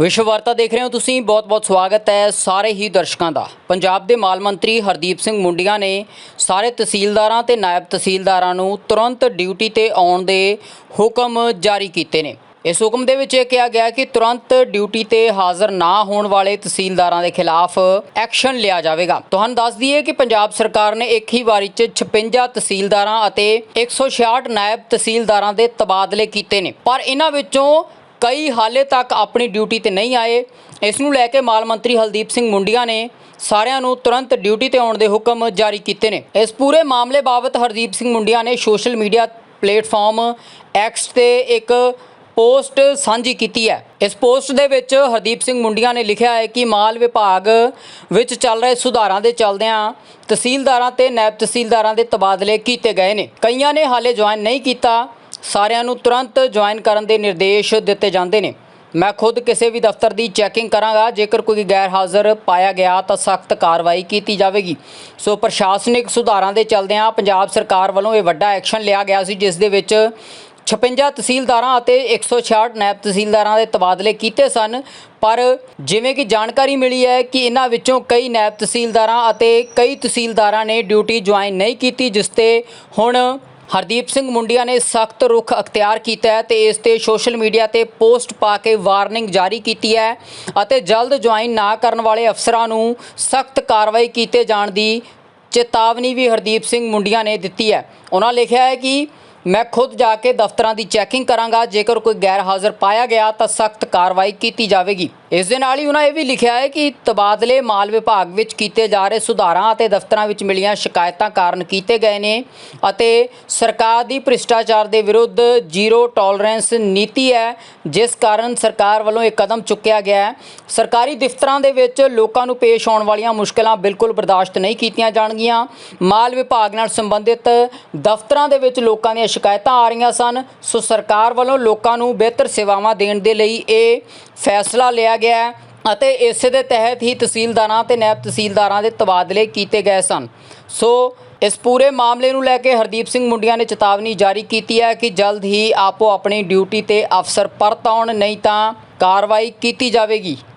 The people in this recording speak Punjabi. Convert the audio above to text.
ਵਿਸ਼ਵ ਵਾਰਤਾ ਦੇਖ ਰਹੇ ਹੋ ਤੁਸੀਂ। ਬਹੁਤ-ਬਹੁਤ ਸਵਾਗਤ ਹੈ ਸਾਰੇ ਹੀ ਦਰਸ਼ਕਾਂ ਦਾ। ਪੰਜਾਬ ਦੇ ਮਾਲ ਮੰਤਰੀ ਹਰਦੀਪ ਸਿੰਘ ਮੁੰਡੀਆਂ ਨੇ ਸਾਰੇ ਤਹਿਸੀਲਦਾਰਾਂ ਤੇ ਨਾਇਬ ਤਹਿਸੀਲਦਾਰਾਂ ਨੂੰ ਤੁਰੰਤ ਡਿਊਟੀ ਤੇ ਆਉਣ ਦੇ ਹੁਕਮ ਜਾਰੀ ਕੀਤੇ ਨੇ। ਇਸ ਹੁਕਮ ਦੇ ਵਿੱਚ ਇਹ ਕਿਹਾ ਗਿਆ ਕਿ ਤੁਰੰਤ ਡਿਊਟੀ ਤੇ ਹਾਜ਼ਰ ਨਾ ਹੋਣ ਵਾਲੇ ਤਹਿਸੀਲਦਾਰਾਂ ਦੇ ਖਿਲਾਫ ਐਕਸ਼ਨ ਲਿਆ ਜਾਵੇਗਾ। ਤੁਹਾਨੂੰ ਦੱਸ ਦਈਏ ਕਿ ਪੰਜਾਬ ਸਰਕਾਰ ਨੇ ਇੱਕ ਹੀ ਵਾਰੀ 'ਚ 56 ਤਹਿਸੀਲਦਾਰਾਂ ਅਤੇ 166 ਨਾਇਬ ਤਹਿਸੀਲਦਾਰਾਂ ਦੇ ਤਬਾਦਲੇ ਕੀਤੇ ਨੇ। ਪਰ ਇਹਨਾਂ ਵਿੱਚੋਂ ਕਈ ਹਾਲੇ ਤੱਕ ਆਪਣੀ ਡਿਊਟੀ ਤੇ ਨਹੀਂ ਆਏ। ਇਸ ਨੂੰ ਲੈ ਕੇ ਮਾਲ ਮੰਤਰੀ ਹਲਦੀਪ ਸਿੰਘ ਮੁੰਡੀਆਂ ਨੇ ਸਾਰਿਆਂ ਨੂੰ ਤੁਰੰਤ ਡਿਊਟੀ ਤੇ ਆਉਣ ਦੇ ਹੁਕਮ ਜਾਰੀ ਕੀਤੇ ਨੇ। ਇਸ ਪੂਰੇ ਮਾਮਲੇ ਬਾਬਤ ਹਰਦੀਪ ਸਿੰਘ ਮੁੰਡੀਆਂ ਨੇ ਸੋਸ਼ਲ ਮੀਡੀਆ ਪਲੇਟਫਾਰਮ ਐਕਸ ਤੇ ਇੱਕ ਪੋਸਟ ਸਾਂਝੀ ਕੀਤੀ ਹੈ। ਇਸ ਪੋਸਟ ਦੇ ਵਿੱਚ ਹਰਦੀਪ ਸਿੰਘ ਮੁੰਡੀਆਂ ਨੇ ਲਿਖਿਆ ਹੈ ਕਿ ਮਾਲ ਵਿਭਾਗ ਵਿੱਚ ਚੱਲ ਰਹੇ ਸੁਧਾਰਾਂ ਦੇ ਚੱਲਦਿਆਂ ਤਹਿਸੀਲਦਾਰਾਂ ਤੇ ਨਾਇਬ ਤਹਿਸੀਲਦਾਰਾਂ ਦੇ ਤਬਾਦਲੇ ਕੀਤੇ ਗਏ ਨੇ। ਕਈਆਂ ਨੇ ਹਾਲੇ ਜੁਆਇਨ ਨਹੀਂ ਕੀਤਾ। ਸਾਰਿਆਂ ਨੂੰ ਤੁਰੰਤ ਜੁਆਇਨ ਕਰਨ ਦੇ ਨਿਰਦੇਸ਼ ਦਿੱਤੇ ਜਾਂਦੇ ਨੇ। ਮੈਂ ਖੁਦ ਕਿਸੇ ਵੀ ਦਫ਼ਤਰ ਦੀ ਚੈਕਿੰਗ ਕਰਾਂਗਾ। ਜੇਕਰ ਕੋਈ ਗੈਰ ਹਾਜ਼ਰ ਪਾਇਆ ਗਿਆ ਤਾਂ ਸਖਤ ਕਾਰਵਾਈ ਕੀਤੀ ਜਾਵੇਗੀ। ਸੋ ਪ੍ਰਸ਼ਾਸਨਿਕ ਸੁਧਾਰਾਂ ਦੇ ਚਲਦਿਆਂ ਪੰਜਾਬ ਸਰਕਾਰ ਵੱਲੋਂ ਇਹ ਵੱਡਾ ਐਕਸ਼ਨ ਲਿਆ ਗਿਆ ਸੀ, ਜਿਸ ਦੇ ਵਿੱਚ 56 ਤਹਿਸੀਲਦਾਰਾਂ ਅਤੇ 166 ਨਾਇਬ ਤਹਿਸੀਲਦਾਰਾਂ ਦੇ ਤਬਾਦਲੇ ਕੀਤੇ ਸਨ। ਪਰ ਜਿਵੇਂ ਕਿ ਜਾਣਕਾਰੀ ਮਿਲੀ ਹੈ ਕਿ ਇਹਨਾਂ ਵਿੱਚੋਂ ਕਈ ਨਾਇਬ ਤਹਿਸੀਲਦਾਰਾਂ ਅਤੇ ਕਈ ਤਹਿਸੀਲਦਾਰਾਂ ਨੇ ਡਿਊਟੀ ਜੁਆਇਨ ਨਹੀਂ ਕੀਤੀ, ਜਿਸ ਤੇ ਹੁਣ ਹਰਦੀਪ ਸਿੰਘ ਮੁੰਡੀਆਂ ਨੇ ਸਖਤ ਰੁਖ ਅਖਤਿਆਰ ਕੀਤਾ ਹੈ ਤੇ ਇਸ ਤੇ ਸੋਸ਼ਲ ਮੀਡੀਆ ਤੇ ਪੋਸਟ ਪਾ ਕੇ ਵਾਰਨਿੰਗ ਜਾਰੀ ਕੀਤੀ ਹੈ ਅਤੇ ਜਲਦ ਜੁਆਇਨ ਨਾ ਕਰਨ ਵਾਲੇ ਅਫਸਰਾਂ ਨੂੰ ਸਖਤ ਕਾਰਵਾਈ ਕੀਤੇ ਜਾਣ ਦੀ ਚੇਤਾਵਨੀ ਵੀ ਹਰਦੀਪ ਸਿੰਘ ਮੁੰਡੀਆਂ ਨੇ ਦਿੱਤੀ ਹੈ। ਉਹਨਾਂ ਲਿਖਿਆ ਹੈ ਕਿ ਮੈਂ ਖੁਦ ਜਾ ਕੇ ਦਫ਼ਤਰਾਂ ਦੀ ਚੈਕਿੰਗ ਕਰਾਂਗਾ, ਜੇਕਰ ਕੋਈ ਗੈਰ ਹਾਜ਼ਰ ਪਾਇਆ ਗਿਆ ਤਾਂ ਸਖਤ ਕਾਰਵਾਈ ਕੀਤੀ ਜਾਵੇਗੀ। ਇਸ ਦੇ ਨਾਲ ਹੀ ਉਹਨਾਂ ਇਹ ਵੀ ਲਿਖਿਆ ਹੈ ਕਿ ਤਬਾਦਲੇ ਮਾਲ ਵਿਭਾਗ ਵਿੱਚ ਕੀਤੇ ਜਾ ਰਹੇ ਸੁਧਾਰਾਂ ਅਤੇ ਦਫ਼ਤਰਾਂ ਵਿੱਚ ਮਿਲੀਆਂ ਸ਼ਿਕਾਇਤਾਂ ਕਾਰਨ ਕੀਤੇ ਗਏ ਨੇ ਅਤੇ ਸਰਕਾਰ ਦੀ ਭ੍ਰਿਸ਼ਟਾਚਾਰ ਦੇ ਵਿਰੁੱਧ ਜ਼ੀਰੋ ਟੋਲਰੈਂਸ ਨੀਤੀ ਹੈ, ਜਿਸ ਕਾਰਨ ਸਰਕਾਰ ਵੱਲੋਂ ਇਹ ਕਦਮ ਚੁੱਕਿਆ ਗਿਆ ਹੈ। ਸਰਕਾਰੀ ਦਫ਼ਤਰਾਂ ਦੇ ਵਿੱਚ ਲੋਕਾਂ ਨੂੰ ਪੇਸ਼ ਆਉਣ ਵਾਲੀਆਂ ਮੁਸ਼ਕਲਾਂ ਬਿਲਕੁਲ ਬਰਦਾਸ਼ਤ ਨਹੀਂ ਕੀਤੀਆਂ ਜਾਣਗੀਆਂ। ਮਾਲ ਵਿਭਾਗ ਨਾਲ ਸੰਬੰਧਿਤ ਦਫ਼ਤਰਾਂ ਦੇ ਵਿੱਚ ਲੋਕਾਂ ਦੀਆਂ ਸ਼ਿਕਾਇਤਾਂ ਆ ਰਹੀਆਂ ਸਨ। ਸੋ ਸਰਕਾਰ ਵੱਲੋਂ ਲੋਕਾਂ ਨੂੰ ਬਿਹਤਰ ਸੇਵਾਵਾਂ ਦੇਣ ਦੇ ਲਈ ਇਹ ਫੈਸਲਾ ਲਿਆ ਗਿਆ ਅਤੇ ਇਸੇ ਦੇ ਤਹਿਤ ਹੀ ਤਹਿਸੀਲਦਾਰਾਂ ਤੇ ਨਾਇਬ ਤਹਿਸੀਲਦਾਰਾਂ ਦੇ ਤਬਾਦਲੇ ਕੀਤੇ ਗਏ ਸਨ। ਸੋ, ਇਸ ਪੂਰੇ ਮਾਮਲੇ ਨੂੰ ਲੈ ਕੇ ਹਰਦੀਪ ਸਿੰਘ ਮੁੰਡੀਆਂ ਨੇ ਚੇਤਾਵਨੀ ਜਾਰੀ ਕੀਤੀ ਹੈ ਕਿ ਜਲਦ ਹੀ ਆਪੋ ਆਪਣੀ ਡਿਊਟੀ ਤੇ ਅਫਸਰ ਪਰਤ ਆਉਣ, ਨਹੀਂ ਤਾਂ ਕਾਰਵਾਈ ਕੀਤੀ ਜਾਵੇਗੀ।